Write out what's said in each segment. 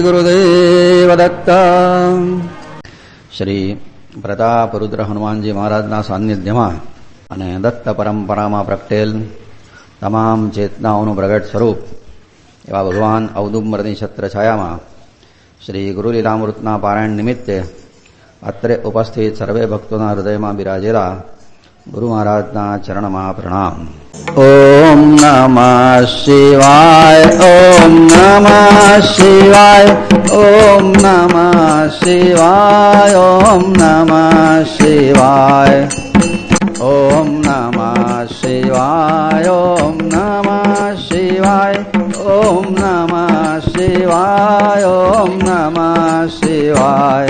ગુરુદેવ દત્ત શ્રી પ્રતાપરુદ્ર હનુમાનજી મહારાજના સાનિધ્યમાં અને દત્ત પરંપરામાં પ્રગટેલ તમામ ચેતનાઓનું પ્રગટ સ્વરૂપ એવા ભગવાન અવદુંબરની છત્ર છાયામાં શ્રી ગુરુલીલામૃતના પારાયણ નિમિત્તે અત્રે ઉપસ્થિત સર્વે ભક્તોના હૃદયમાં બિરાજેલા ગુરુ મહારાજના ચરણમાં પ્રણામ. ઓમ નમઃ શિવાય, ઓમ નમઃ શિવાય, ઓમ નમઃ શિવાય, ઓમ નમઃ શિવાય. ઓમ નમઃ શિવાય, ઓમ નમઃ શિવાય, ઓમ નમઃ શિવાય, ઓમ નમઃ શિવાય.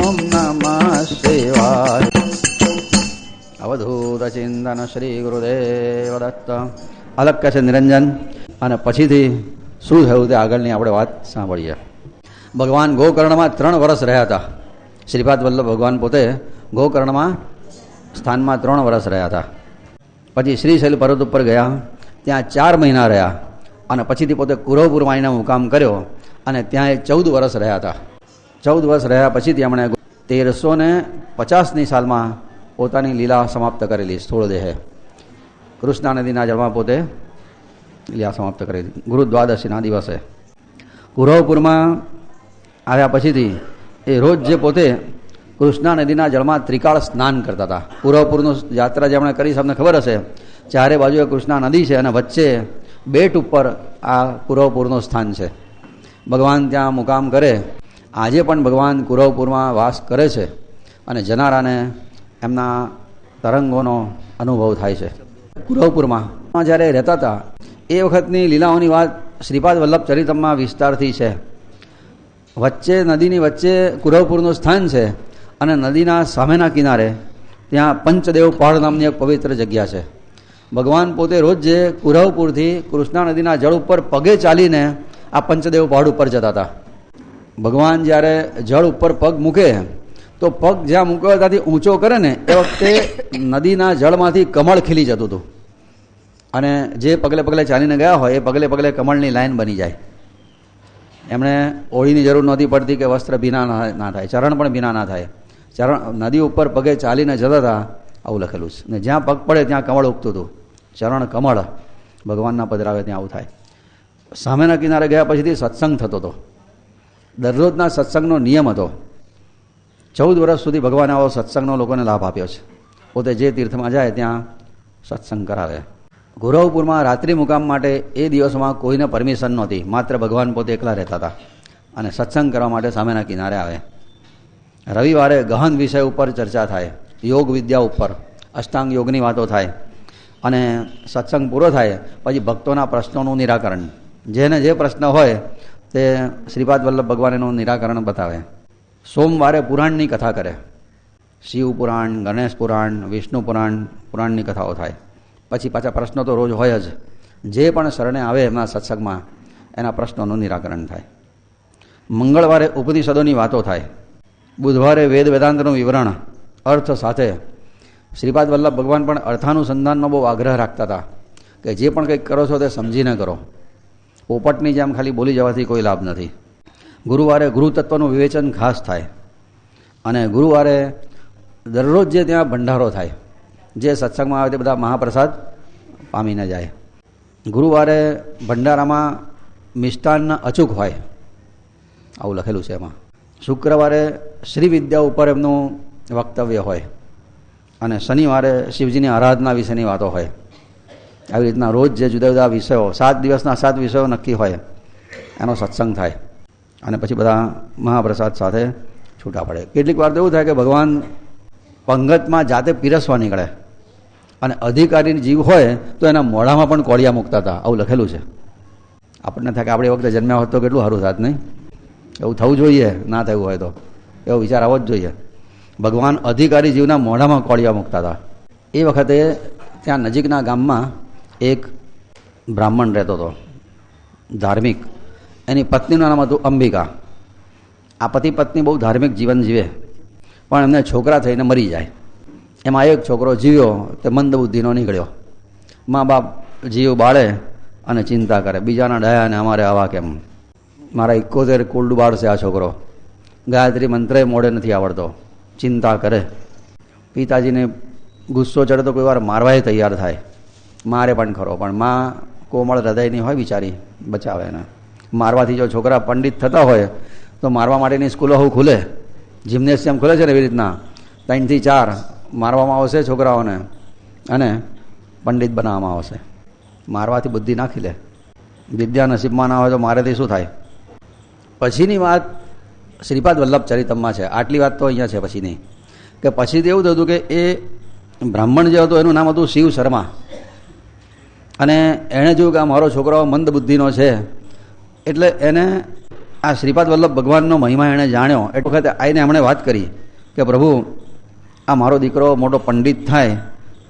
ચિંતન શ્રી ગુરુદેવ દત્ત અલગ છે નિરંજન અને પછીથી શું થયું તે આગળની આપણે વાત સાંભળીએ ભગવાન ગોકર્ણમાં ત્રણ વર્ષ રહ્યા હતા શ્રીપાદ વલ્લભ ભગવાન પોતે ગોકર્ણમાં સ્થાનમાં ત્રણ વર્ષ રહ્યા હતા પછી શ્રીશૈલ પર્વત ઉપર ગયા ત્યાં ચાર મહિના રહ્યા અને પછીથી પોતે કુરવપુર આવીને મુકામ કર્યો અને ત્યાં એ ચૌદ વર્ષ રહ્યા હતા ચૌદ વર્ષ રહ્યા પછીથી તેમણે તેરસો ને પચાસની સાલમાં પોતાની લીલા સમાપ્ત કરેલી સ્થૂળ દેહે. કૃષ્ણા નદીના જળમાં પોતે લીલા સમાપ્ત કરેલી ગુરુ દ્વાદશીના દિવસે. ગુરવપુરમાં આવ્યા પછીથી એ રોજ જે પોતે કૃષ્ણા નદીના જળમાં ત્રિકાળ સ્નાન કરતા હતા. પૂર્વપુરનું યાત્રા જેમણે કરી તમને ખબર હશે. ચારે બાજુએ કૃષ્ણા નદી છે અને વચ્ચે બેટ ઉપર આ પૂર્વપુરનું સ્થાન છે. ભગવાન ત્યાં મુકામ કરે. આજે પણ ભગવાન કુરવપુરમાં વાસ કરે છે અને જનારાને એમના તરંગોનો અનુભવ થાય છે. કુરવપુરમાં જ્યારે રહેતા હતા, એ વખતની લીલાઓની વાત શ્રીપાદ વલ્લભ ચરિતમમાં વિસ્તારથી છે. વચ્ચે, નદીની વચ્ચે કુરવપુરનું સ્થાન છે અને નદીના સામેના કિનારે ત્યાં પંચદેવ પહાડ નામની એક પવિત્ર જગ્યા છે. ભગવાન પોતે રોજ જે કુરવપુરથી કૃષ્ણા નદીના જળ ઉપર પગે ચાલીને આ પંચદેવ પહાડ ઉપર જતા હતા. ભગવાન જ્યારે જળ ઉપર પગ મૂકે તો પગ જ્યાં મૂક્યો ત્યાંથી ઊંચો કરે ને, એ વખતે નદીના જળમાંથી કમળ ખીલી જતું હતું. અને જે પગલે પગલે ચાલીને ગયા હોય, એ પગલે પગલે કમળની લાઈન બની જાય. એમણે ઓળીની જરૂર નહોતી પડતી કે વસ્ત્ર ભીના ના થાય ચરણ પણ ભીના ના થાય. ચરણ, નદી ઉપર પગે ચાલીને જતા હતા આવું લખેલું છે. ને જ્યાં પગ પડે ત્યાં કમળ ઉગતું હતું. ચરણ કમળ ભગવાનના પધરાવે ત્યાં આવું થાય. સામેના કિનારે ગયા પછીથી સત્સંગ થતો હતો. દરરોજના સત્સંગનો નિયમ હતો. ચૌદ વર્ષ સુધી ભગવાન આવો સત્સંગનો લોકોને લાભ આપ્યો છે. પોતે જે તીર્થમાં જાય ત્યાં સત્સંગ કરાવે. ગુરવપુરમાં રાત્રિ મુકામ માટે એ દિવસમાં કોઈને પરમિશન નહોતી. માત્ર ભગવાન પોતે એકલા રહેતા હતા. અને સત્સંગ કરવા માટે સામેના કિનારે આવે. રવિવારે ગહન વિષય ઉપર ચર્ચા થાય. યોગ વિદ્યા ઉપર. અષ્ટાંગ યોગની વાતો થાય. અને સત્સંગ પૂરો થાય, પછી ભક્તોના પ્રશ્નોનું નિરાકરણ. જેને જે પ્રશ્ન હોય, તે શ્રીપાદ વલ્લભ ભગવાન એનું નિરાકરણ બતાવે. સોમવારે પુરાણની કથા કરે. શિવ પુરાણ, ગણેશ પુરાણ, વિષ્ણુ પુરાણ, પુરાણની કથાઓ થાય. પછી પાછા પ્રશ્નો તો રોજ હોય જ. જે પણ શરણે આવે એમના સત્સંગમાં એના પ્રશ્નોનું નિરાકરણ થાય. મંગળવારે ઉપનિષદોની વાતો થાય. બુધવારે વેદ વેદાંતનું વિવરણ, અર્થ સાથે. શ્રીપાદ વલ્લભ ભગવાન પણ અર્થાનુસંધાનનો બહુ આગ્રહ રાખતા હતા કે જે પણ કંઈક કરો છો તે સમજીને કરો. પોપટની જેમ ખાલી બોલી જવાથી કોઈ લાભ નથી. ગુરુવારે ગુરુતત્વનું વિવેચન ખાસ થાય. અને ગુરુવારે દરરોજ જે ત્યાં ભંડારો થાય, જે સત્સંગમાં આવે તે બધા મહાપ્રસાદ પામીને જાય. ગુરુવારે ભંડારામાં મિષ્ટાન્ન અચૂક હોય, આવું લખેલું છે એમાં. શુક્રવારે શ્રી વિદ્યા ઉપર એમનું વક્તવ્ય હોય, અને શનિવારે શિવજીની આરાધના વિશેની વાતો હોય. આવી રીતના રોજ જે જુદા જુદા વિષયો, સાત દિવસના સાત વિષયો નક્કી હોય, એનો સત્સંગ થાય. અને પછી બધા મહાપ્રસાદ સાથે છૂટા પડે. કેટલીક વાર તો એવું થાય કે ભગવાન પંગતમાં જાતે પીરસવા નીકળે. અને અધિકારીની જીવ હોય તો એના મોઢામાં પણ કોળિયા મૂકતા હતા. આવું લખેલું છે. આપણને થાય કે આપણે વખતે જન્મ્યા હોત તો કેટલું સારું થાત નહીં? એવું થવું જોઈએ. ના થયું હોય તો. એવો વિચાર આવવો જ જોઈએ. ભગવાન અધિકારી જીવના મોઢામાં કોળિયા મૂકતા હતા. એ વખતે ત્યાં નજીકના ગામમાં એક બ્રાહ્મણ રહેતો હતો. ધાર્મિક એની પત્નીનું નામ હતું અંબિકા. આ પતિ પત્ની બહુ ધાર્મિક જીવન જીવે. પણ એમને છોકરા થઈને મરી જાય. એમાં એક છોકરો જીવ્યો તે મંદબુદ્ધિનો નીકળ્યો. મા બાપ જીવ બાળે અને ચિંતા કરે. બીજાના ડયા અમારે આવા કેમ? મારા એકોતેર કુલ બાળશે આ છોકરો. ગાયત્રી મંત્રે મોડે નથી આવડતો. ચિંતા કરે. પિતાજીને ગુસ્સો ચડે તો કોઈ વાર મારવાય તૈયાર થાય. મારે પણ ખરો, પણ માં કોમળ હૃદયની હોય બિચારી, બચાવે એને. મારવાથી જો છોકરા પંડિત થતા હોય, તો મારવા માટેની સ્કૂલો હું ખુલે. જિમ્નેશિયમ ખુલે છે ને એવી રીતના. ત્રણથી ચાર મારવામાં આવશે છોકરાઓને અને પંડિત બનાવવામાં આવશે. મારવાથી બુદ્ધિ નાખી લે વિદ્યા નસીબમાં ના હોય તો મારેથી શું થાય? પછીની વાત શ્રીપાદ વલ્લભ ચરિતમમાં છે. આટલી વાત તો અહીંયા છે પછીની. કે પછી એવું થતું કે એ બ્રાહ્મણ જે હતો એનું નામ હતું શિવ શર્મા. અને એણે જોયું કે આ મારો છોકરો મંદ બુદ્ધિનો છે. એટલે એને આ શ્રીપાદ વલ્લભ ભગવાનનો મહિમા એણે જાણ્યો. એ વખતે આવીને એમણે વાત કરી કે, પ્રભુ, આ મારો દીકરો મોટો પંડિત થાય,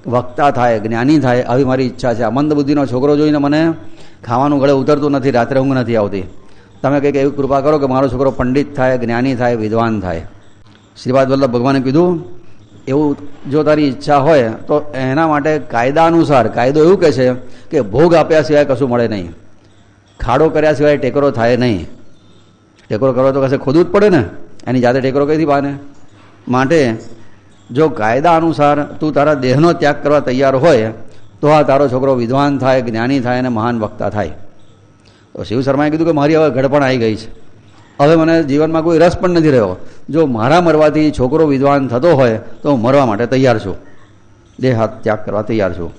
વક્તા થાય, જ્ઞાની થાય, આવી મારી ઈચ્છા છે. આ મંદ બુદ્ધિનો છોકરો જોઈને મને ખાવાનું ગળે ઉતરતું નથી, રાત્રે ઊંઘ નથી આવતી. તમે કંઈક એવી કૃપા કરો કે મારો છોકરો પંડિત થાય, જ્ઞાની થાય, વિદ્વાન થાય. શ્રીપાદ વલ્લભ ભગવાને કીધું, એવું જો તારી ઈચ્છા હોય, તો એના માટે કાયદા અનુસાર, કાયદો એવું કહે છે કે ભોગ આપ્યા સિવાય કશું મળે નહીં. ખાડો કર્યા સિવાય ટેકરો થાય નહીં. ટેકરો કરવો તો કશે ખોદવું જ પડે ને? એની જાતે ટેકરો કઈથી બાને માટે જો કાયદા અનુસાર તું તારા દેહનો ત્યાગ કરવા તૈયાર હોય, તો આ તારો છોકરો વિદ્વાન થાય, જ્ઞાની થાય અને મહાન વક્તા થાય. તો શિવ શર્માએ કીધું કે મારી હવે ઘડપણ આવી ગઈ છે. હવે મને જીવનમાં કોઈ રસ પણ નથી રહ્યો. જો મારા મરવાથી છોકરો વિદ્વાન થતો હોય, તો હું મરવા માટે તૈયાર છું. દેહ ત્યાગ કરવા તૈયાર છું.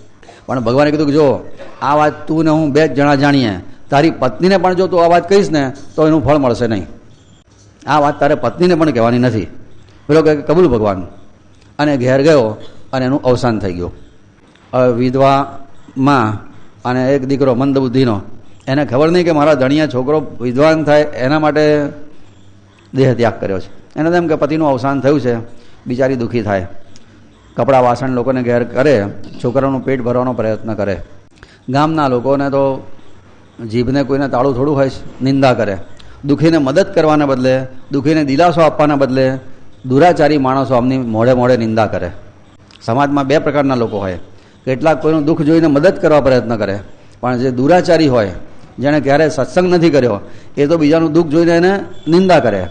પણ ભગવાને કીધું કે જો આ વાત તું ને હું બે જ જણા જાણીએ તારી પત્નીને પણ જો તું આ વાત કહીશ ને, તો એનું ફળ મળશે નહીં. આ વાત તારે પત્નીને પણ કહેવાની નથી. પેલો કે કબૂલ ભગવાન. અને ઘેર ગયો અને એનું અવસાન થઈ ગયું. હવે વિધવામાં અને એક દીકરો મંદ બુદ્ધિનો એને ખબર નહીં કે મારા ધણિયા છોકરો વિદ્વાન થાય, એના માટે દેહ ત્યાગ કર્યો છે. એને તો એમ કે પતિનું અવસાન થયું છે, બિચારી દુઃખી થાય. કપડાં વાસણ લોકોને ઘેર કરે, છોકરાનું પેટ ભરવાનો પ્રયત્ન કરે. ગામના લોકોને તો જીભને કોઈને તાળું થોડું હોય, નિંદા કરે. દુઃખીને મદદ કરવાના બદલે, દુઃખીને દિલાસો આપવાના બદલે, દુરાચારી માણસો આમની મોડે મોડે નિંદા કરે. સમાજમાં બે પ્રકારના લોકો હોય. કેટલાક કોઈનું દુઃખ જોઈને મદદ કરવા પ્રયત્ન કરે, પણ જે દુરાચારી હોય, જેણે ક્યારે સત્સંગ નથી કર્યો, એ તો બીજાનું દુઃખ જોઈને એને નિંદા કરે.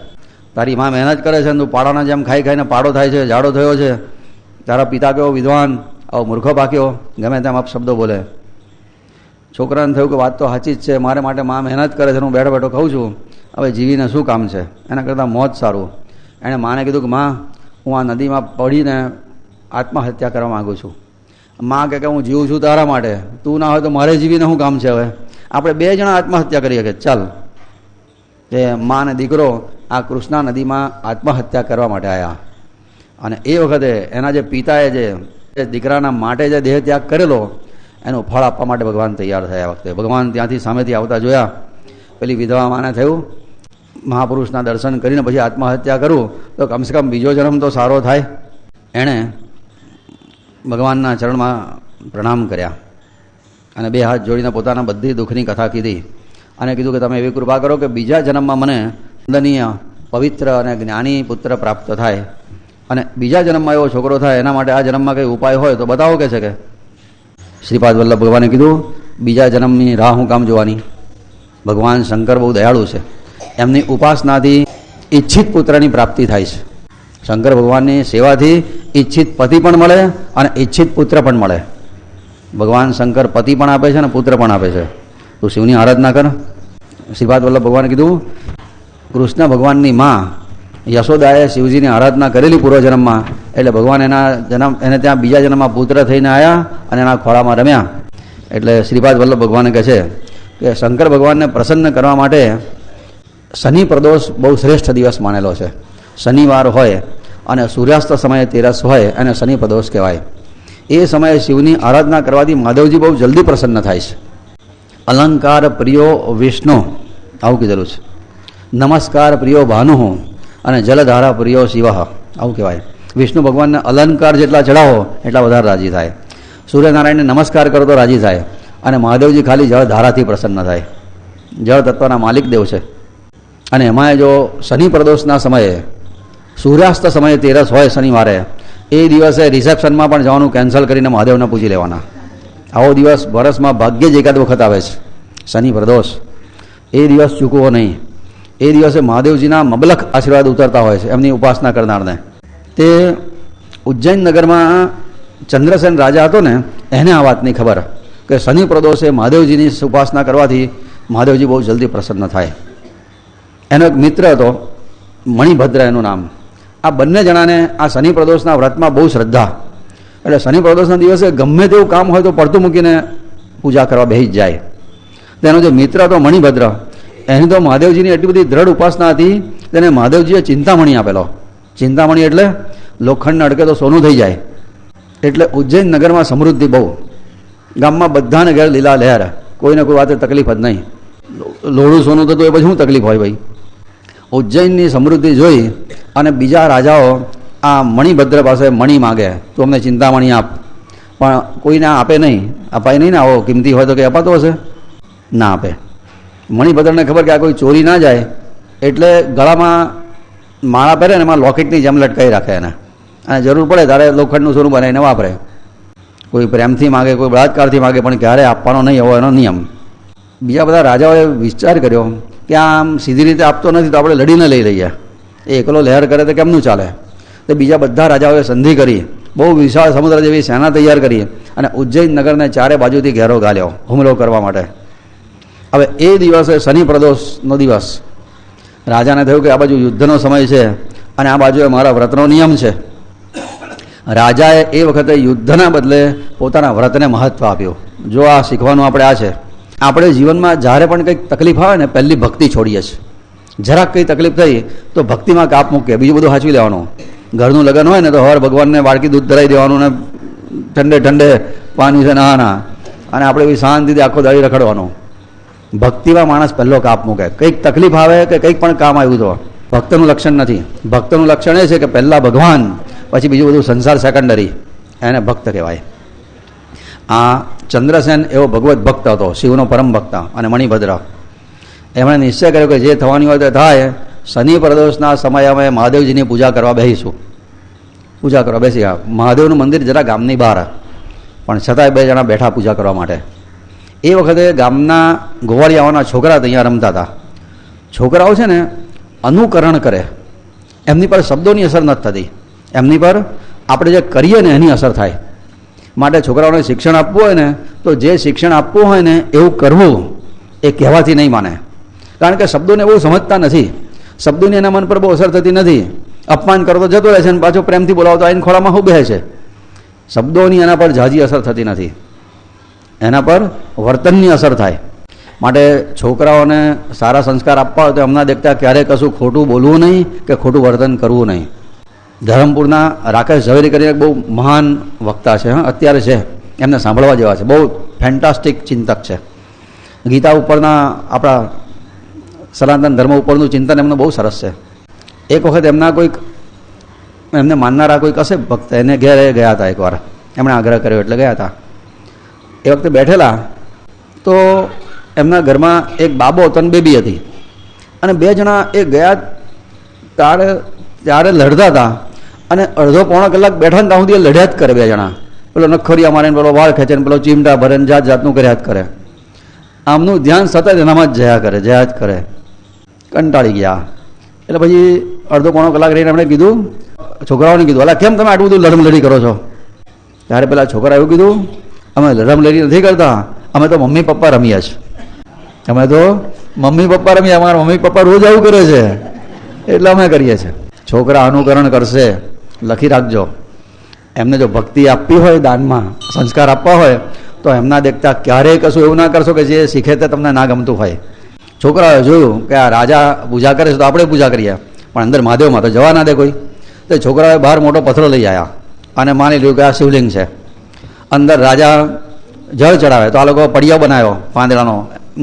તારી માં મહેનત કરે છે, તું પાડાના જેમ ખાઈ ખાઈને પાડો થાય છે, જાડો થયો છે. તારા પિતા કેવો વિદ્વાન, આવો મૂર્ખો પાક્યો, ગમે તેમ આપ શબ્દો બોલે. છોકરાને થયું કે વાત તો સાચી જ છે, મારે માટે મા મહેનત કરે છે હું બેઠો બેઠો ખાઉં છું. હવે જીવીને શું કામ છે? એના કરતાં મોત સારું. એણે માને કીધું કે માં, હું આ નદીમાં પડીને આત્મહત્યા કરવા માગું છું. માં કહે કે હું જીવું છું તારા માટે. તું ના હોય તો મારે જીવીને શું કામ છે હવે? આપણે બે જણા આત્મહત્યા કરીએ કે ચાલ. કે માં અને દીકરો આ કૃષ્ણા નદીમાં આત્મહત્યા કરવા માટે આવ્યા અને એ વખતે એના જે પિતાએ જે દીકરાના માટે જે દેહ ત્યાગ કરેલો એનું ફળ આપવા માટે ભગવાન તૈયાર થયા વખતે. ભગવાન ત્યાંથી સામેથી આવતા જોયા. પેલી વિધવા માને થયું, મહાપુરુષના દર્શન કરીને પછી આત્મહત્યા કરું, તો કમસે કમ બીજો જન્મ તો સારો થાય. એણે ભગવાનના ચરણમાં પ્રણામ કર્યા અને બે હાથ જોડીને પોતાના બધી દુઃખની કથા કીધી અને કીધું કે તમે એવી કૃપા કરો કે બીજા જન્મમાં મને વંદનીય પવિત્ર અને જ્ઞાની પુત્ર પ્રાપ્ત થાય. અને બીજા જન્મમાં એવો છોકરો થાય, એના માટે આ જન્મમાં કંઈ ઉપાય હોય તો બતાવો કે છે કે? શ્રીપાદ વલ્લભ ભગવાને કીધું, બીજા જન્મની રાહ હું કામ જોવાની? ભગવાન શંકર બહુ દયાળુ છે. એમની ઉપાસનાથી ઈચ્છિત પુત્રની પ્રાપ્તિ થાય છે. શંકર ભગવાનની સેવાથી ઈચ્છિત પતિ પણ મળે અને ઈચ્છિત પુત્ર પણ મળે. ભગવાન શંકર પતિ પણ આપે છે અને પુત્ર પણ આપે છે. તું શિવની આરાધના કર. શ્રીપાદ વલ્લભ ભગવાને કીધું, કૃષ્ણ ભગવાનની માં યશોદાએ શિવજીની આરાધના કરેલી પૂર્વજન્મમાં. એટલે ભગવાન એના જન્મ એને ત્યાં બીજા જન્મમાં પુત્ર થઈને આવ્યા અને એના ખોળામાં રમ્યા. એટલે શ્રીપાદ વલ્લભ ભગવાને કહે છે કે શંકર ભગવાનને પ્રસન્ન કરવા માટે શનિ પ્રદોષ બહુ શ્રેષ્ઠ દિવસ માનેલો છે. શનિવાર હોય અને સૂર્યાસ્ત સમયે તેરસ હોય અને શનિ પ્રદોષ કહેવાય. એ સમયે શિવની આરાધના કરવાથી માધવજી બહુ જલ્દી પ્રસન્ન થાય છે. અલંકાર પ્રિયો વિષ્ણુ, આવું કીધેલું છે. નમસ્કાર પ્રિયો ભાનુ અને જલધારા પ્રિયો શિવાહ આવું કહેવાય. વિષ્ણુ ભગવાનને અલંકાર જેટલા ચડાવો એટલા વધારે રાજી થાય. સૂર્યનારાયણને નમસ્કાર કરો તો રાજી થાય. અને મહાદેવજી ખાલી જળ ધારાથી પ્રસન્ન થાય. જળ તત્વના માલિક દેવ છે. અને એમાં જો શનિ પ્રદોષના સમયે, સૂર્યાસ્ત સમયે તેરસ હોય શનિવારે, એ દિવસે રિસેપ્શનમાં પણ જવાનું કેન્સલ કરીને મહાદેવને પૂછી લેવાના. આવો દિવસ વર્ષમાં ભાગ્યે જ એકાદ વખત આવે છે. શનિ પ્રદોષ. એ દિવસ ચૂકવો નહીં. એ દિવસે મહાદેવજીના મબલખ આશીર્વાદ ઉતરતા હોય છે, એમની ઉપાસના કરનારને. તે ઉજ્જૈન નગરમાં ચંદ્રસેન રાજા હતો ને, એને આ વાતની ખબર કે શનિ પ્રદોષે મહાદેવજીની ઉપાસના કરવાથી મહાદેવજી બહુ જલ્દી પ્રસન્ન થાય. એનો એક મિત્ર હતો, મણિભદ્ર એનું નામ. આ બંને જણાને આ શનિ પ્રદોષના વ્રતમાં બહુ શ્રદ્ધા. એટલે શનિ પ્રદોષના દિવસે ગમે તેવું કામ હોય તો પડતું મૂકીને પૂજા કરવા બેસી જ જાય. તેનો જે મિત્ર હતો મણિભદ્ર એની તો મહાદેવજીની એટલી બધી દ્રઢ ઉપાસના હતી તેને મહાદેવજીએ ચિંતામણી આપેલો. ચિંતામણી એટલે લોખંડને અડકે તો સોનું થઈ જાય. એટલે ઉજ્જૈન નગરમાં સમૃદ્ધિ બહુ. ગામમાં બધાને ઘેર લીલા લહેર. કોઈને કોઈ વાતે તકલીફ જ નહીં. લોડું સોનું થતું એ પછી શું તકલીફ હોય ભાઈ? ઉજ્જૈનની સમૃદ્ધિ જોઈ અને બીજા રાજાઓ આ મણિભદ્ર પાસે મણી માગે. તો અમને ચિંતામણી આપ. પણ કોઈને આપે નહીં. અપાય નહીં ને આવો. કિંમતી હોય તો કંઈ અપાતો હશે? ના આપે. મણિભદ્રને ખબર કે આ કોઈ ચોરી ના જાય, એટલે ગળામાં માળા પહેરે ને એમાં લોકેટની જેમ લટકાવી રાખે એને. અને જરૂર પડે ત્યારે લોખંડનું સોનું બનાવીને વાપરે. કોઈ પ્રેમથી માગે, કોઈ બળાત્કારથી માગે, પણ ક્યારે આપવાનો નહીં એવો એનો નિયમ. બીજા બધા રાજાઓએ વિચાર કર્યો કે આમ સીધી રીતે આપતો નથી તો આપણે લડીને લઈ લઈએ. એ એકલો લહેર કરે તો કેમનું ચાલે? તો બીજા બધા રાજાઓએ સંધિ કરી, બહુ વિશાળ સમુદ્ર જેવી સેના તૈયાર કરી અને ઉજ્જૈન નગરને ચારે બાજુથી ઘેરો ગાલ્યો હુમલો કરવા માટે. હવે એ દિવસે શનિ પ્રદોષનો દિવસ. રાજાને થયું કે આ બાજુ યુદ્ધનો સમય છે અને આ બાજુએ મારા વ્રતનો નિયમ છે. રાજાએ એ વખતે યુદ્ધના બદલે પોતાના વ્રતને મહત્ત્વ આપ્યું. જો આ શીખવાનું આપણે આ છે. આપણે જીવનમાં જ્યારે પણ કંઈક તકલીફ આવે ને પહેલી ભક્તિ છોડીએ છીએ. જરાક કંઈ તકલીફ થઈ તો ભક્તિમાં કાપ મૂકીએ, બીજું બધું સાચવી લેવાનું. ઘરનું લગ્ન હોય ને તો હર ભગવાનને વાળકી દૂધ ધરાવી દેવાનું ને ઠંડે ઠંડે પાણી છે નહાના અને આપણે બી શાંતિથી આખો દાડી રખડવાનો. ભક્તિમાં માણસ પહેલો કાપ મૂકે. કંઈક તકલીફ આવે કે કંઈક પણ કામ આવ્યું તો. ભક્તનું લક્ષણ નથી. ભક્તનું લક્ષણ એ છે કે પહેલાં ભગવાન, પછી બીજું બધું સંસાર સેકન્ડરી એને ભક્ત કહેવાય. આ ચંદ્રસેન એવો ભગવત ભક્ત હતો, શિવનો પરમ ભક્ત અને મણિભદ્ર. એમણે નિશ્ચય કર્યો કે જે થવાની હોય તે થાય. શનિ પ્રદોષના સમયે અમે મહાદેવજીની પૂજા કરવા બેસીશું પૂજા કરવા બેસી મહાદેવનું મંદિર જરા ગામની બહાર. પણ છતાંય બે જણા બેઠા પૂજા કરવા માટે. એ વખતે ગામના ગોવાળિયાઓના છોકરા ત્યાં રમતા હતા. છોકરાઓ છે ને અનુકરણ કરે. એમની પર શબ્દોની અસર નથી થતી. એમની પર આપણે જે કરીએ ને એની અસર થાય. માટે છોકરાઓને શિક્ષણ આપવું હોય ને, તો જે શિક્ષણ આપવું હોય ને એવું કરવું એ કહેવાથી નહીં માને. કારણ કે શબ્દોને બહુ સમજતા નથી. શબ્દોની એના મન પર બહુ અસર થતી નથી. અપમાન કરતો જતો રહે છે અને પાછો પ્રેમથી બોલાવતો આઈને ખોળામાં શું બેસે છે? શબ્દોની એના પર ઝાઝી અસર થતી નથી. એના પર વર્તનની અસર થાય. માટે છોકરાઓને સારા સંસ્કાર આપવા હોય તો એમના દેખતા ક્યારેય કશું ખોટું બોલવું નહીં કે ખોટું વર્તન કરવું નહીં. ધરમપુરના રાકેશ ઝવેરી કરીને બહુ મહાન વક્તા છે, હા, અત્યારે છે. એમને સાંભળવા જેવા છે. બહુ ફેન્ટાસ્ટિક ચિંતક છે. ગીતા ઉપરના આપણા સનાતન ધર્મ ઉપરનું ચિંતન એમનું બહુ સરસ છે. એક વખત એમના કોઈક એમને માનનારા કોઈક હશે ભક્ત એને ઘેરે ગયા હતા એકવાર. એમણે આગ્રહ કર્યો એટલે ગયા હતા. એ વખતે બેઠેલા, તો એમના ઘરમાં એક બાબો હતો અને બેબી હતી. અને બે જણા એ ગયા તારે ત્યારે લડતા હતા. અને અડધો પોણો કલાક બેઠા ને ત્યાં સુધી લડ્યા જ કરે બે જણા. પેલો નખોરિયા મારે પેલો વાળ ખેંચે ને પેલો ચીમટા ભરે જાત જાતનું કર્યા જ કરે. આમનું ધ્યાન સતત એનામાં જ જયા કરે, જયા જ કરે. કંટાળી ગયા. એટલે પછી અડધો પોણો કલાક રહીને એમણે કીધું, છોકરાઓને કીધું, અલા, કેમ તમે આટલું બધું લડમ લડી કરો છો? ત્યારે પેલા છોકરા એવું કીધું અમે રમલેરી નથી કરતા. અમે તો મમ્મી પપ્પા રમીએ છીએ અમે તો મમ્મી પપ્પા રમીએ અમારા મમ્મી પપ્પા રોજ આવું કરે છે. એટલે અમે કરીએ છીએ. છોકરા અનુકરણ કરશે. લખી રાખજો. એમને જો ભક્તિ આપવી હોય, દાનમાં સંસ્કાર આપવા હોય, તો એમના દેખતા ક્યારેય કશું એવું ના કરશો કે જે શીખે તે તમને ના ગમતું હોય. છોકરાઓએ જોયું કે આ રાજા પૂજા કરે છે, તો આપણે પૂજા કરીએ. પણ અંદર મહાદેવમાં તો જવા ના દે કોઈ. તો છોકરાઓએ બહાર મોટો પથરો લઈ આવ્યા અને માની લીધું કે આ શિવલિંગ છે. અંદર રાજા જળ ચડાવે. તો આ લોકો પડિયો બનાવ્યો પાંદડાનો.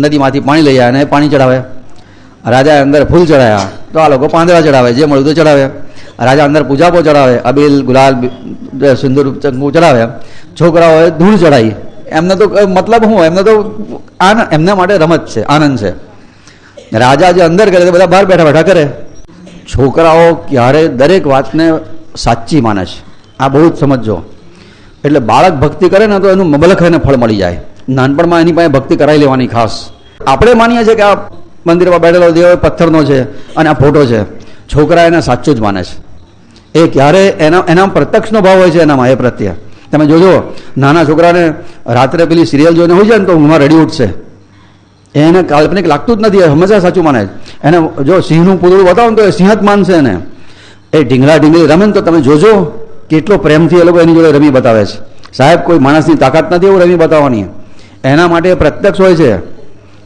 નદીમાંથી પાણી લઈ આવે અને પાણી ચડાવે. રાજાએ અંદર ફૂલ ચડાવ્યા તો આ લોકો પાંદડા ચડાવે, જે મળ્યું તો ચડાવે. રાજા અંદર પૂજાપો ચડાવે, અબીલ, ગુલાલ સિંદૂર ચંકુ ચડાવે. છોકરાઓએ ધૂળ ચડાવી. એમને તો મતલબ શું? એમને તો આન, એમના માટે રમત છે, આનંદ છે. રાજા જે અંદર કરે તે બધા બહાર બેઠા બેઠા કરે. છોકરાઓ ક્યારે દરેક વાતને સાચી માને છે? આ બહુ જ સમજજો. એટલે બાળક ભક્તિ કરે ને તો એનું મબલખ એને ફળ મળી જાય. નાનપણમાં એની પાસે ભક્તિ કરાવી લેવાની ખાસ. આપણે માનીએ છીએ કે આ મંદિરમાં બેઠેલો દેવ પથ્થરનો છે અને આ ફોટો છે. છોકરા એને સાચું જ માને છે. એ ક્યારે એના એના પ્રત્યક્ષનો ભાવ હોય છે એનામાં એ પ્રત્યે. તમે જોજો, નાના છોકરાને રાત્રે પેલી સિરિયલ જોઈને હોય છે ને તો ઊંઘમાં રડી ઉઠશે. એને કાલ્પનિક લાગતું જ નથી હંમેશા સાચું માને. એને જો સિંહનું પૂતળું બતાવો તો એ સિંહ જ માનશે એને. એ ઢીંગલા ઢીંગલી રમે ને તો તમે જોજો. કેટલો પ્રેમથી એ લોકો એની જોડે રમી બતાવે છે. સાહેબ, કોઈ માણસની તાકાત નથી એવું રમી બતાવવાની. એના માટે પ્રત્યક્ષ હોય છે.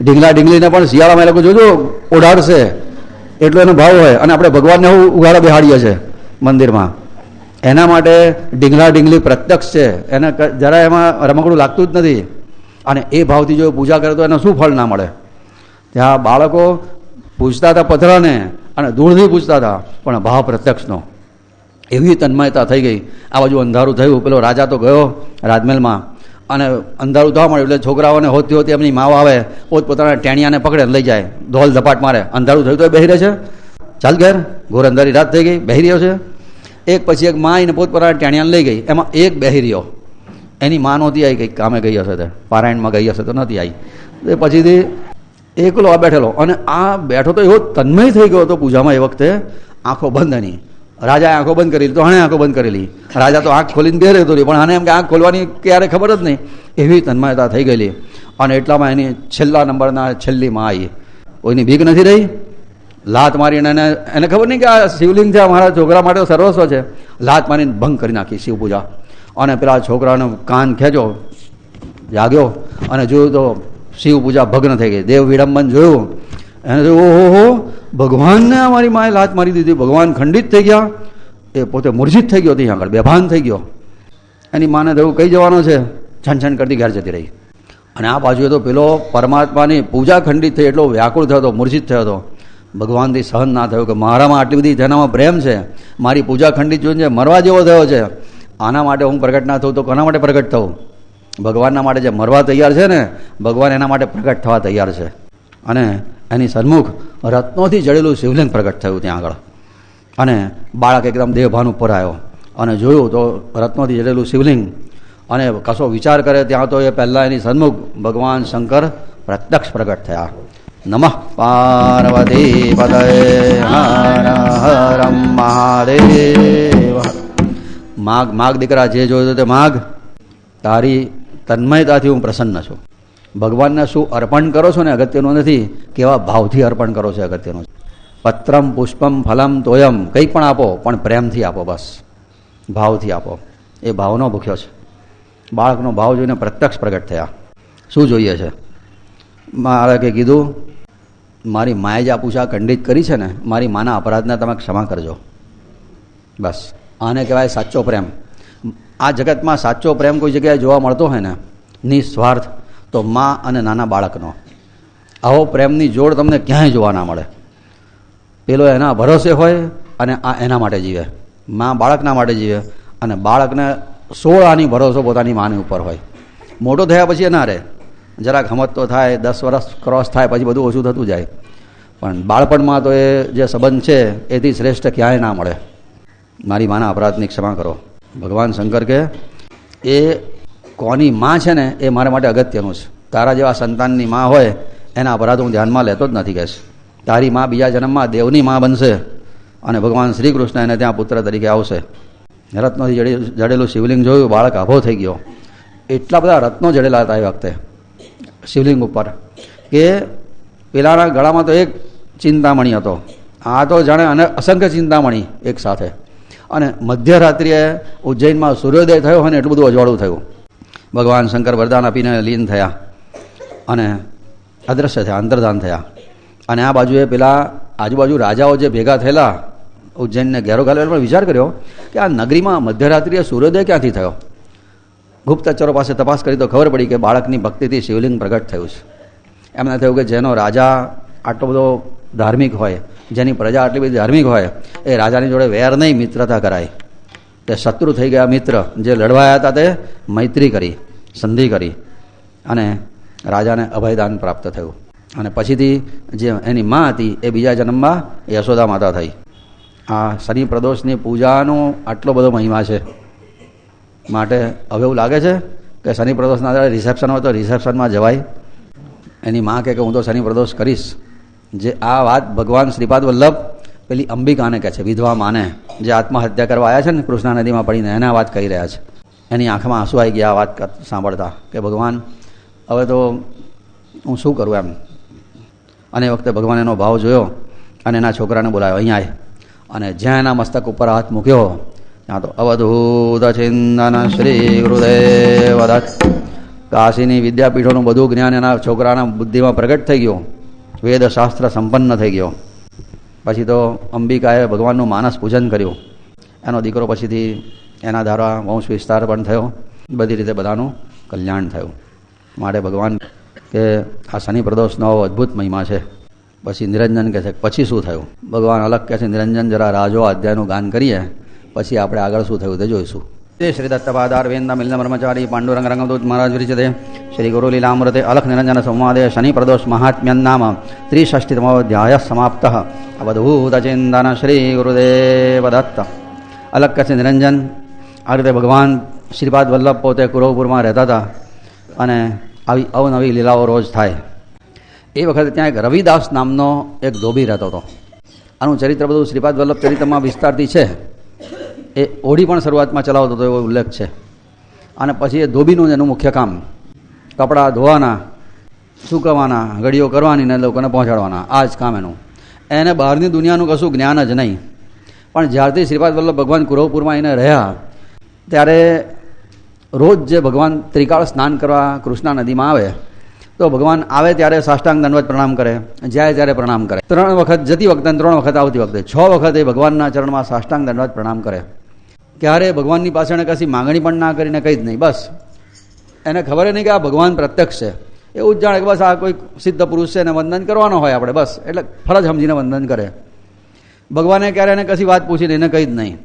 ઢીંગલા ઢીંગલીને પણ શિયાળામાં એ લોકો જોજો, ઓઢાડશે. એટલો એનો ભાવ હોય. અને આપણે ભગવાનને ઉઘાડા બેહાડીએ છીએ મંદિરમાં. એના માટે ઢીંગલા ઢીંગલી પ્રત્યક્ષ છે. એને જરા એમાં રમકડું લાગતું જ નથી. અને એ ભાવથી જો પૂજા કરે તો એને શું ફળ ના મળે? ત્યાં બાળકો પૂછતા હતા પથરાને અને દૂરથી પૂછતા હતા, પણ ભાવ પ્રત્યક્ષનો. એવી તન્મયતા થઈ ગઈ. આ બાજુ અંધારું થયું. પેલો રાજા તો ગયો રાજમહેલમાં અને અંધારું થવા મળ્યું એટલે છોકરાઓને હોતી હોતી એમની માવ આવે, પોતપોતાના ટેણિયાને પકડે લઈ જાય. ધોલ ધપાટ મારે. અંધારું થયું તો એ બહેરે છે. ચાલ ઘેર. ઘોર અંધારી રાત થઈ ગઈ. બહેરીઓ છે. એક પછી એક માં એને પોતપોતાના ટેણિયાને લઈ ગઈ. એમાં એક બહેરીઓ એની માં નહોતી આવી. કંઈક કામે ગઈ હશે તે. પારાયણમાં ગઈ હશે તો નથી આવી. એ પછીથી એકલો આ બેઠેલો. અને આ બેઠો તો એવો તન્મય થઈ ગયો હતો પૂજામાં એ વખતે. આંખો બંધ એની રાજાએ આંખો બંધ કરી તો હણે આંખો બંધ કરેલી. રાજા તો આંખ ખોલીને બે રહેતો રહ્યો, પણ આને એમ કે આંખ ખોલવાની ક્યારે ખબર જ નહીં. એવી તન્માયતા થઈ ગયેલી. અને એટલામાં એની છેલ્લા નંબરના છેલ્લીમાં આવી કોઈની ભીખ નથી રહી? લાત મારીને એને એને ખબર નહીં કે આ શિવલિંગ છે મારા છોકરા માટે સર્વસ્વ છે. લાત મારીને ભંગ કરી નાખી શિવ પૂજા. અને પેલા છોકરાનો કાન ખેંચો, જાગ્યો, અને જોયું તો શિવ પૂજા ભગ્ન થઈ ગઈ. દેવ વિડંબન જોયું. એને જોયું ઓહો ભગવાનને અમારી માએ લાત મારી દીધી. ભગવાન ખંડિત થઈ ગયા. એ પોતે મૂર્જિત થઈ ગયો, ત્યાં આગળ બેભાન થઈ ગયો. એની માને થયું કઈ જવાનો છે, છન છન કરતી ઘેર જતી રહી. અને આ બાજુએ તો પેલો પરમાત્માની પૂજા ખંડિત થઈ, એટલો વ્યાકુળ થયો હતો મૂર્જિત થયો હતો. ભગવાનથી સહન ના થયું કે મારામાં આટલી બધી જેનામાં પ્રેમ છે, મારી પૂજા ખંડિત જોઈને મરવા જેવો થયો છે, આના માટે હું પ્રગટ ના થઉં તો કોના માટે પ્રગટ થવું ભગવાનના માટે જે મરવા તૈયાર છે ને, ભગવાન એના માટે પ્રગટ થવા તૈયાર છે. અને એની સન્મુખ રત્નોથી જડેલું શિવલિંગ પ્રગટ થયું ત્યાં આગળ. અને બાળક એકદમ દેહભાન ઉપર આવ્યો. અને જોયું તો રત્નોથી જડેલું શિવલિંગ. અને કશો વિચાર કરે ત્યાં તો એ પહેલાં એની સન્મુખ ભગવાન શંકર પ્રત્યક્ષ પ્રગટ થયા. નમઃ પાર્વતી પદય હર હર મહાદેવ. માગ માગ દીકરા જે જોયું તે માગ. તારી તન્મયતાથી હું પ્રસન્ન છું. ભગવાનને શું અર્પણ કરો છો ને અગત્યનું નથી, કેવા ભાવથી અર્પણ કરો છો અગત્યનું? પત્રમ, પુષ્પમ, ફલમ, તોયમ, કંઈ પણ આપો, પણ પ્રેમથી આપો બસ. ભાવથી આપો. એ ભાવનો ભૂખ્યો છે. બાળકનો ભાવ જોઈને પ્રત્યક્ષ પ્રગટ થયા. શું જોઈએ છે? બાળકે કીધું, મારી માએ જે આ પૂછા ખંડિત કરી છે ને, મારી માના અપરાધને તમે ક્ષમા કરજો. બસ. આને કહેવાય સાચો પ્રેમ. આ જગતમાં સાચો પ્રેમ કોઈ જગ્યાએ જોવા મળતો હોય ને, નિસ્વાર્થ તો મા અને નાના બાળકનો. આવો પ્રેમની જોડ તમને ક્યાંય જોવા ના મળે. પેલો એના ભરોસે હોય અને આ એના માટે જીવે. મા બાળકના માટે જીવે અને બાળકને સોળ આની ભરોસો પોતાની માની ઉપર હોય. મોટો થયા પછી ના રહે. જરાક હમત તો થાય, દસ વર્ષ ક્રોસ થાય પછી બધું ઓછું થતું જાય. પણ બાળપણમાં તો એ જે સંબંધ છે, એથી શ્રેષ્ઠ ક્યાંય ના મળે. મારી માના અપરાધની ક્ષમા કરો. ભગવાન શંકર કે, એ કોની માં છે ને એ મારા માટે અગત્યનું છે. તારા જેવા સંતાનની માં હોય, એના અપરાધ હું ધ્યાનમાં લેતો જ નથી કહેશ. તારી માં બીજા જન્મમાં દેવની માં બનશે અને ભગવાન શ્રી કૃષ્ણ એને ત્યાં પુત્ર તરીકે આવશે. રત્નોથી જડે, જડેલું શિવલિંગ જોયું, બાળક આભો થઈ ગયો. એટલા બધા રત્નો જડેલા હતા એ વખતે, શિવલિંગ ઉપર, કે પેલાના ગળામાં તો એક ચિંતામણી હતો. આ તો જાણે અને, અસંખ્ય ચિંતામણી એક સાથે. અને મધ્યરાત્રિએ ઉજ્જૈનમાં સૂર્યોદય થયો હોય ને એટલું બધું અજવાળું થયું. ભગવાન શંકર વરદાન આપીને લીન થયા અને અદ્રશ્ય થયા, અંતર્ધાન થયા. અને આ બાજુએ પેલા આજુબાજુ રાજાઓ જે ભેગા થયેલા, ઉજ્જૈનને ઘેરો ઘાલ્યો પણ વિચાર કર્યો કે આ નગરીમાં મધ્યરાત્રિએ સૂર્યોદય ક્યાંથી થયો? ગુપ્તચરો પાસે તપાસ કરી તો ખબર પડી કે બાળકની ભક્તિથી શિવલિંગ પ્રગટ થયું છે. એમને થયું કે જેનો રાજા આટલો બધો ધાર્મિક હોય, જેની પ્રજા આટલી બધી ધાર્મિક હોય, એ રાજાની જોડે વેર નહીં, મિત્રતા કરાય. તે શત્રુ થઈ ગયા મિત્ર. જે લડવાયા હતા તે મૈત્રી કરી, સંધિ કરી અને રાજાને અભયદાન પ્રાપ્ત થયું. અને પછીથી જે એની માં હતી એ બીજા જન્મમાં યશોદા માતા થઈ. આ શનિ પ્રદોષની પૂજાનો આટલો બધો મહિમા છે. માટે હવે એવું લાગે છે કે શનિ પ્રદોષના દાડે રિસેપ્શન હોય તો રિસેપ્શનમાં જવાય. એની માં કે હું તો શનિ પ્રદોષ કરીશ. જે આ વાત ભગવાન શ્રીપાદ વલ્લભ પેલી અંબિકાને કહે છે, વિધવા માને, જે આત્મહત્યા કરવા આવ્યા છે ને કૃષ્ણા નદીમાં પડીને, એના વાત કહી રહ્યા છે. એની આંખમાં આંસુ આવી ગયા વાત સાંભળતા કે ભગવાન, હવે તો હું શું કરું એમ? અને એ વખતે ભગવાન એનો ભાવ જોયો અને એના છોકરાને બોલાવ્યો અહીંયા અને જ્યાં એના મસ્તક ઉપર હાથ મૂક્યો, ત્યાં તો અવધૂત ચિંતન શ્રી ગુરુદેવ કાશીની વિદ્યાપીઠોનું બધું જ્ઞાન એના છોકરાના બુદ્ધિમાં પ્રગટ થઈ ગયું. વેદશાસ્ત્ર સંપન્ન થઈ ગયો. પછી તો અંબિકાએ ભગવાનનું માનસ પૂજન કર્યું. એનો દીકરો પછીથી એના દ્વારા વંશ વિસ્તાર પણ થયો. બધી રીતે બધાનું કલ્યાણ થયું. માટે ભગવાન કે આ શનિ પ્રદોષનો અદ્ભુત મહિમા છે. પછી નિરંજન કહે છે, પછી શું થયું? ભગવાન અલગ કહે છે, નિરંજન, જરા રાજો અધ્યાયનું ગાન કરીએ. પછી આપણે આગળ શું થયું તે જોઈશું. વિરચતે શ્રી ગુરુ લીલામૃતે અલખ નિરંજન સંવાદે શનિ પ્રદોષ મહાત્મ્યન નામ ત્રિષષ્ટિતમો અધ્યાય સમાપ્ત અવધૂત ચિંતન શ્રી ગુરુદેવ દત્ત અલગ કહે છે નિરંજન આ રીતે ભગવાન શ્રીપાદ વલ્લભ પોતે કુરવપુરમાં રહેતા હતા અને આવી અવનવી લીલાઓ રોજ થાય એ વખતે ત્યાં એક રવિદાસ નામનો એક ધોબી રહેતો હતો આનું ચરિત્ર બધું શ્રીપાદ વલ્લભ ચરિત્રમાં વિસ્તારથી છે એ ઓઢી પણ શરૂઆતમાં ચલાવતો હતો એવો ઉલ્લેખ છે. અને પછી એ ધોબીનું એનું મુખ્ય કામ. કપડાં ધોવાના, સૂકવવાના, ઘડીઓ કરવાની ને લોકોને પહોંચાડવાના. આ જ કામ એનું. એને બહારની દુનિયાનું કશું જ્ઞાન જ નહીં. પણ જ્યારથી શ્રીપાદ વલ્લભ ભગવાન કુરવપુરમાં એને રહ્યા, ત્યારે રોજ જે ભગવાન ત્રિકાળ સ્નાન કરવા કૃષ્ણા નદીમાં આવે, તો ભગવાન આવે ત્યારે સાષ્ટાંગ દંડવત પ્રણામ કરે જ્યારે ત્યારે પ્રણામ કરે. ત્રણ વખત જતી વખતે ત્રણ વખત આવતી વખતે. છ વખત એ ભગવાનના ચરણમાં સાષ્ટાંગ દંડવત પ્રણામ કરે. ક્યારે ભગવાનની પાસે એને કશી માંગણી પણ ના કરીને કંઈ જ નહીં, બસ. એને ખબર નહીં કે આ ભગવાન પ્રત્યક્ષ છે. એવું જ જાણે કે બસ આ કોઈ સિદ્ધ પુરુષ છે, એને વંદન કરવાનો હોય આપણે, બસ. એટલે ફરજ સમજીને વંદન કરે. ભગવાને ક્યારે એને કશી વાત પૂછીને એને કંઈ જ નહીં.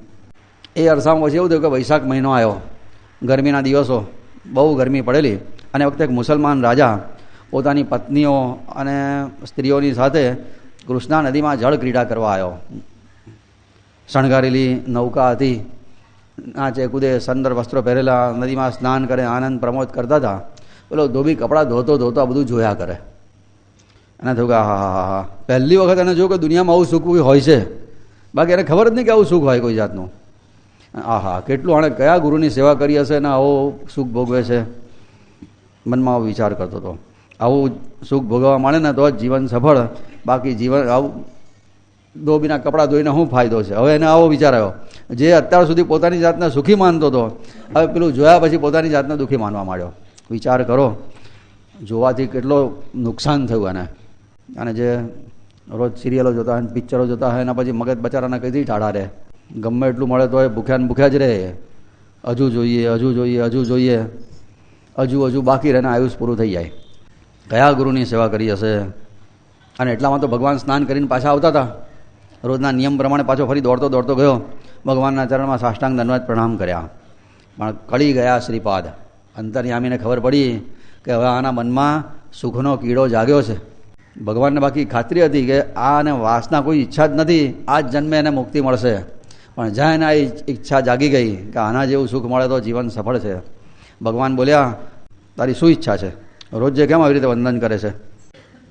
એ અરસામાં પછી એવું થયું કે વૈશાખ મહિનો આવ્યો. ગરમીના દિવસો, બહુ ગરમી પડેલી. અને વખતે એક મુસલમાન રાજા પોતાની પત્નીઓ અને સ્ત્રીઓની સાથે કૃષ્ણા નદીમાં જળ ક્રીડા કરવા આવ્યો. શણગારેલી નૌકા હતી. નાચે, કૂદે, સુંદર, વસ્ત્રો પહેરેલા, નદીમાં સ્નાન કરે, આનંદ, પ્રમોદ કરતા હતા. પેલો ધોબી કપડાં ધોતો ધોતો આ બધું જોયા કરે. એને થયું કે હા હા હા હા પહેલી વખત એને જોયું કે દુનિયામાં આવું સુખ હોય છે. બાકી એને ખબર જ નહીં કે આવું સુખ હોય કોઈ જાતનું. આહા કેટલું આણે કયા ગુરુની સેવા કરી હશે ને આવો સુખ ભોગવે છે? મનમાં આવો વિચાર કરતો હતો. આવું સુખ ભોગવવા માંડે ને તો જ જીવન સફળ. બાકી જીવન આવું ધોબીના કપડાં ધોઈને શું ફાયદો છે? હવે એને આવો વિચાર આવ્યો. જે અત્યાર સુધી પોતાની જાતને સુખી માનતો હતો, હવે પેલું જોયા પછી પોતાની જાતને દુઃખી માનવા માંડ્યો. વિચાર કરો, જોવાથી કેટલો નુકસાન થયું એને અને જે રોજ સિરિયલો જોતા હોય પિક્ચરો જોતા હોય, એના પછી મગજ બચારાના કઈથી ટાળા રહે? ગમે એટલું મળે તો એ ભૂખ્યા ને ભૂખ્યા જ રહે. હજુ જોઈએ હજુ જોઈએ હજુ જોઈએ. હજુ હજુ બાકી રહે ને આયુષ પૂરું થઈ જાય. કયા ગુરુની સેવા કરી હશે? અને એટલામાં તો ભગવાન સ્નાન કરીને પાછા આવતા હતા. રોજના નિયમ પ્રમાણે પાછો ફરી દોડતો દોડતો ગયો. ભગવાનના ચરણમાં સાષ્ટાંગ દંડવત પ્રણામ કર્યા. પણ કળી ગયા શ્રીપાદ. અંતર્યામીને ખબર પડી કે હવે આના મનમાં સુખનો કીડો જાગ્યો છે. ભગવાનને બાકી ખાતરી હતી કે આ અને વાસના કોઈ ઈચ્છા જ નથી. આ જ જન્મે એને મુક્તિ મળશે. પણ જ્યાં એને આ ઈચ્છા જાગી ગઈ કે આના જેવું સુખ મળે તો જીવન સફળ છે. ભગવાન બોલ્યા, તારી શું ઈચ્છા છે? રોજ જે કેમ આવી રીતે વંદન કરે છે?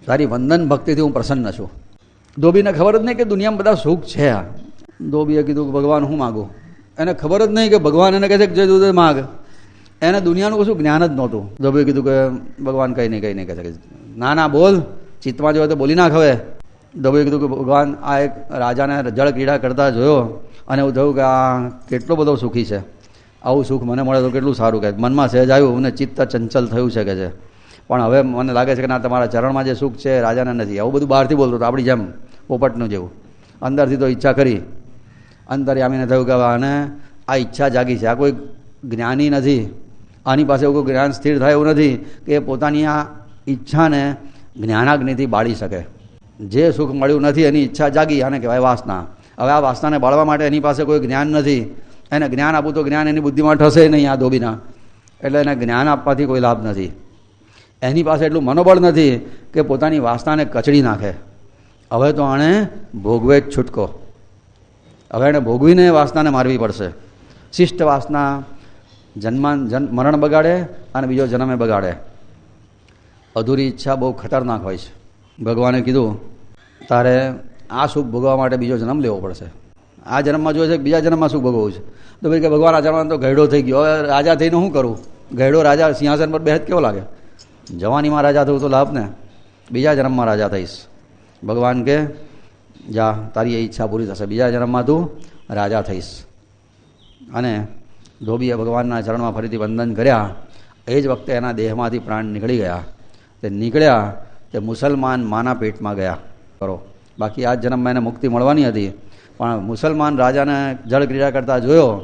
તારી વંદન ભક્તિથી હું પ્રસન્ન છું. ધોબીને ખબર જ નહીં કે દુનિયામાં બધા સુખ છે આ. ધોબીએ કીધું કે ભગવાન, હું માગું. એને ખબર જ નહીં કે ભગવાન એને કહે છે કે જે માગ. એને દુનિયાનું કશું જ્ઞાન જ નહોતું. ધોબીએ કીધું કે ભગવાન કંઈ નહીં કંઈ નહીં કહે છે. ના ના, બોલ. ચિત્તમાં જોયો તો બોલી નાખ હવે. ધોબીએ કીધું કે ભગવાન, આ એક રાજાને જળ ક્રીડા કરતા જોયો અને એવું થયું કે આ કેટલો બધો સુખી છે. આવું સુખ મને મળે તો કેટલું સારું કહે મનમાં સહેજ આવ્યું અને ચિત્ત ચંચલ થયું છે કે છે. પણ હવે મને લાગે છે કે ના, તમારા ચરણમાં જે સુખ છે રાજાને નથી. આવું બધું બહારથી બોલતો હતો, આપણી જેમ, પોપટનું જેવું. અંદરથી તો ઈચ્છા કરી. અંતર્યામીને થયું કે આને આ ઈચ્છા જાગી છે. આ કોઈ જ્ઞાની નથી. આની પાસે એવું કોઈ જ્ઞાન સ્થિર થાય એવું નથી કે પોતાની આ ઈચ્છાને જ્ઞાનાગ્નિથી બાળી શકે. જે સુખ મળ્યું નથી, એની ઈચ્છા જાગી, આને કહેવાય વાસના. હવે આ વાસનાને બાળવા માટે એની પાસે કોઈ જ્ઞાન નથી. એને જ્ઞાન આપવું તો જ્ઞાન, એની બુદ્ધિમાં ઠસે નહીં આ ધોબીના. એટલે એને જ્ઞાન આપવાથી કોઈ લાભ નથી. એની પાસે એટલું મનોબળ નથી કે પોતાની વાસનાને કચડી નાખે. હવે તો આણે ભોગવે જ છૂટકો. હવે એણે ભોગવીને વાસનાને મારવી પડશે. શિષ્ટ વાસના જન્માન જન મરણ બગાડે અને બીજો જન્મે બગાડે. અધૂરી ઈચ્છા બહુ ખતરનાક હોય છે. ભગવાને કીધું, તારે આ સુખ ભોગવવા માટે બીજો જન્મ લેવો પડશે. આ જન્મમાં જોઈએ છે બીજા જન્મમાં સુખ ભોગવવું છે. તો ભાઈ કે ભગવાન આ જન્મમાં તો ગયડો થઈ ગયો. હવે રાજા થઈને શું કરું? ગયડો રાજા સિંહાસન પર બેહત કેવો લાગે? જવાનીમાં રાજા થવું તો લાભ ને બીજા જન્મમાં રાજા થઈશ. ભગવાન કે, જા, તારી એ ઈચ્છા પૂરી થશે. બીજા જન્મમાં તું રાજા થઈશ. અને ધોબીએ ભગવાનના ચરણમાં ફરીથી વંદન કર્યા. એ જ વખતે એના દેહમાંથી પ્રાણ નીકળી ગયા. તે નીકળ્યા, તે મુસલમાન માના પેટમાં ગયા. કરો. બાકી આ જન્મમાં એને મુક્તિ મળવાની હતી. પણ મુસલમાન રાજાને જળ ક્રીડા કરતા જોયો.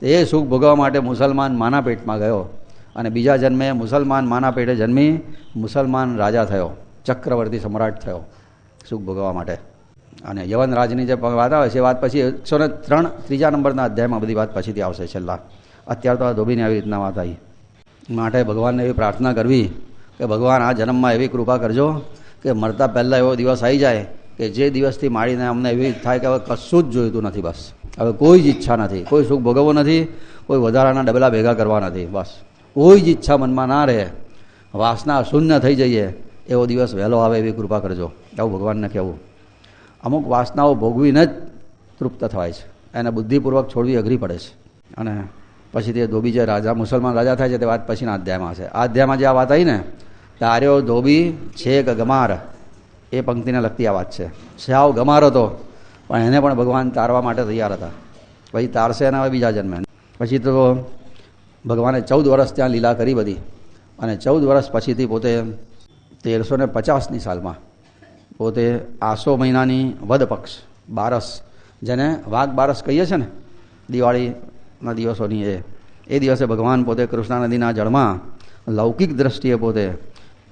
તે એ સુખ ભોગવવા માટે મુસલમાન માના પેટમાં ગયો. અને બીજા જન્મે મુસલમાન માના પેટે જન્મી મુસલમાન રાજા થયો, ચક્રવર્તી સમ્રાટ થયો, સુખ ભોગવવા માટે. અને યવન જે વાત આવે છે વાત પછી એકસો ને ત્રણ ત્રીજા નંબરના અધ્યાયમાં બધી વાત પછીથી આવશે છેલ્લા. અત્યારે તો આ ધોબીની આવી રીતના વાત આવી. માટે ભગવાનને એવી પ્રાર્થના કરવી કે ભગવાન આ જન્મમાં એવી કૃપા કરજો કે મરતા પહેલાં એવો દિવસ આવી જાય કે જે દિવસથી માડીને અમને એવી થાય કે હવે કશું જ જોઈતું નથી બસ. હવે કોઈ જ ઈચ્છા નથી, કોઈ સુખ ભોગવવું નથી, કોઈ વધારાના ડબલા ભેગા કરવા નથી, બસ. કોઈ જ ઈચ્છા મનમાં ના રહે. વાસના શૂન્ય થઈ જઈએ, એવો દિવસ વહેલો આવે એવી કૃપા કરજો. એવું ભગવાનને કહેવું. અમુક વાસનાઓ ભોગવીને જ તૃપ્ત થવાય છે. એને બુદ્ધિપૂર્વક છોડવી અઘરી પડે છે. અને પછી તે ધોબી જે રાજા, મુસલમાન રાજા થાય છે, તે વાત પછીના અધ્યાયમાં હશે. આ અધ્યાયમાં જે આ વાત આવી ને તાર્યો ધોબી, છેક, ગમાર, એ પંક્તિને લગતી આ વાત છે. શ્યાવ, ગમાર હતો, પણ એને પણ ભગવાન તારવા માટે તૈયાર હતા. પછી તારશે એના બીજા જન્મે. પછી તો ભગવાને ચૌદ વર્ષ ત્યાં લીલા કરી બધી. અને ચૌદ વર્ષ પછીથી પોતે તેરસો ને પચાસની સાલમાં પોતે આસો મહિનાની વદ પક્ષ, બારસ, જેને વાઘ બારસ કહીએ છીએ ને, દિવાળીના દિવસોની એ એ દિવસે ભગવાન પોતે કૃષ્ણા નદીના જળમાં લૌકિક દ્રષ્ટિએ પોતે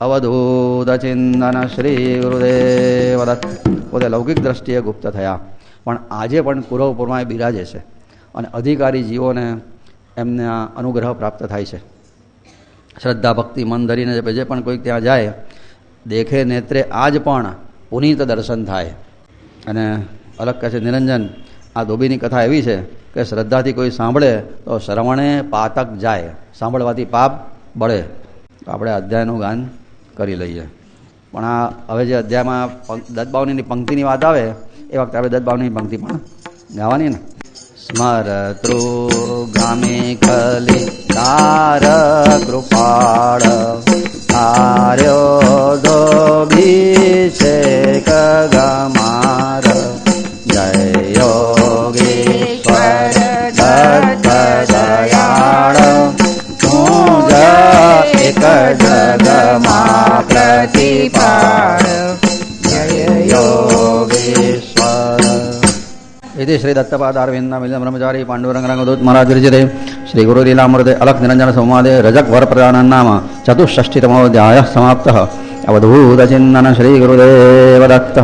અવધૂત ચિંતન શ્રી ગુરુદેવ પોતે લૌકિક દ્રષ્ટિએ ગુપ્ત થયા. પણ આજે પણ કુરવપુરમાં એ બિરાજે છે. અને અધિકારી જીવોને એમને અનુગ્રહ પ્રાપ્ત થાય છે. શ્રદ્ધા, ભક્તિ, મન ધરીને જે પણ કોઈક ત્યાં જાય, દેખે નેત્રે આજ પણ પુનીત દર્શન થાય. અને અલગ કહે છે, નિરંજન, આ ધોબીની કથા એવી છે કે શ્રદ્ધાથી કોઈ સાંભળે તો શ્રવણે પાતક જાય. સાંભળવાથી પાપ બળે. તો આપણે અધ્યાયનું ગાન કરી લઈએ. પણ આ હવે જે અધ્યાયમાં દત્ત પંક્તિની વાત આવે, એ વખતે આપણે દત્તબાવનીની પંક્તિ પણ ગાવાની ને. તાર કૃપાળ તાર્યો દોભી છે કગમાર જય યોગેશ્વર દત્ત દયાળ તું જ એક જગમાં પ્રતિપાળ જય યોગેશ્વર इति श्री दत्तपादारविंद मिलन ब्रह्मचारी पांडुरंग रंगदूत महाराज विरचिते श्री गुरु लीलामृते अलख निरंजन संवादे रजक वर प्रदान नाम चतुष्षष्टितमोऽध्यायः समाप्तः अवधूतचिन्तन श्री गुरुदेव दत्त